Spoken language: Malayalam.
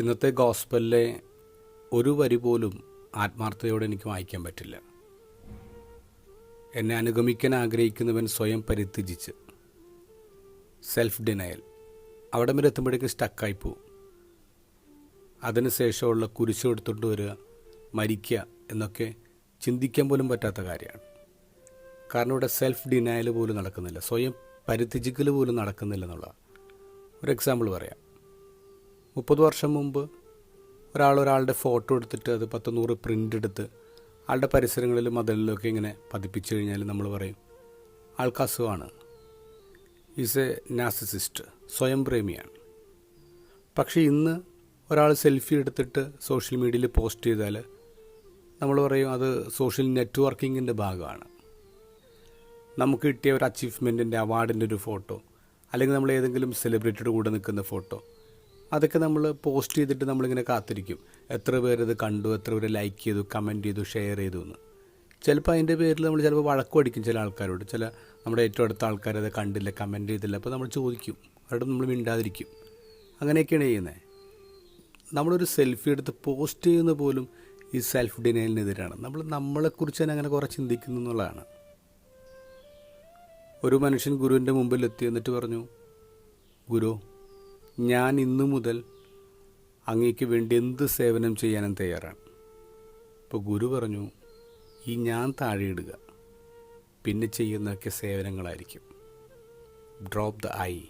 ഇന്നത്തെ ഗോസ്പലിലെ ഒരു വരി പോലും ആത്മാർത്ഥതയോടെ എനിക്ക് വായിക്കാൻ പറ്റില്ല. എന്നെ അനുഗമിക്കാൻ ആഗ്രഹിക്കുന്നവൻ സ്വയം പരിത്യജിച്ച്. സെൽഫ് ഡിനയൽ അവിടെ വരെ എത്തുമ്പോഴേക്കും സ്റ്റക്കായി പോവും. അതിനുശേഷമുള്ള കുരിശ് എടുത്തുകൊണ്ട് വരിക മരിക്കുക എന്നൊക്കെ ചിന്തിക്കാൻ പോലും പറ്റാത്ത കാര്യമാണ്. കാരണം ഇവിടെ സെൽഫ് ഡിനയൽ പോലും നടക്കുന്നില്ല. സ്വയം പരിത്യജിക്കൽ പോലും നടക്കുന്നില്ല എന്നുള്ള ഒരു എക്സാമ്പിൾ പറയാം. മുപ്പത് വർഷം മുമ്പ് ഒരാൾ ഒരാളുടെ ഫോട്ടോ എടുത്തിട്ട് അത് പത്ത് നൂറ് പ്രിന്റ് എടുത്ത് ആളുടെ പരിസരങ്ങളിലും മതിലൊക്കെ ഇങ്ങനെ പതിപ്പിച്ചു കഴിഞ്ഞാൽ നമ്മൾ പറയും ആൾക്ക് അസുഖമാണ്. ഈസ് എ നാസിസിസ്റ്റ് സ്വയം പ്രേമിയാണ്. പക്ഷേ ഇന്ന് ഒരാൾ സെൽഫി എടുത്തിട്ട് സോഷ്യൽ മീഡിയയിൽ പോസ്റ്റ് ചെയ്താൽ നമ്മൾ പറയും അത് സോഷ്യൽ നെറ്റ്വർക്കിങ്ങിന്റെ ഭാഗമാണ്. നമുക്ക് കിട്ടിയ ഒരു അച്ചീവ്മെന്റിന്റെ അവാർഡിന്റെ ഒരു ഫോട്ടോ അല്ലെങ്കിൽ നമ്മൾ ഏതെങ്കിലും സെലിബ്രിറ്റിയുടെ കൂടെ നിൽക്കുന്ന ഫോട്ടോ അതൊക്കെ നമ്മൾ പോസ്റ്റ് ചെയ്തിട്ട് നമ്മളിങ്ങനെ കാത്തിരിക്കും. എത്ര പേര് ഇത് കണ്ടു എത്ര പേര് ലൈക്ക് ചെയ്തു കമന്റ് ചെയ്തു ഷെയർ ചെയ്തു എന്ന്. ചിലപ്പോൾ അതിന്റെ പേരിൽ നമ്മൾ ചിലപ്പോൾ വഴക്കും അടിക്കും ചില ആൾക്കാരോട്. ചില നമ്മുടെ ഏറ്റവും അടുത്ത ആൾക്കാർ അത് കണ്ടില്ല കമന്റ് ചെയ്തില്ല അപ്പോൾ നമ്മൾ ചോദിക്കും. അവരോട് നമ്മൾ മിണ്ടാതിരിക്കും. അങ്ങനെയൊക്കെയാണ് ചെയ്യുന്നത് നമ്മളൊരു സെൽഫി എടുത്ത് പോസ്റ്റ് ചെയ്യുന്ന പോലും ഈ സെൽഫ് ഡിനൈലിനെതിരാണ് നമ്മൾ നമ്മളെക്കുറിച്ച് തന്നെ അങ്ങനെ കുറേ ചിന്തിക്കുന്നു എന്നുള്ളതാണ്. ഒരു മനുഷ്യൻ ഗുരുവിന്റെ മുമ്പിൽ എത്തി എന്നിട്ട് പറഞ്ഞു ഗുരു ഞാൻ ഇന്നു മുതൽ അങ്ങേക്ക് വേണ്ടി എന്ത് സേവനം ചെയ്യാനും തയ്യാറാണ്. അപ്പോൾ ഗുരു പറഞ്ഞു ഈ ഞാൻ താഴെയിടുക പിന്നെ ചെയ്യുന്നതൊക്കെ സേവനങ്ങളായിരിക്കും. Drop the I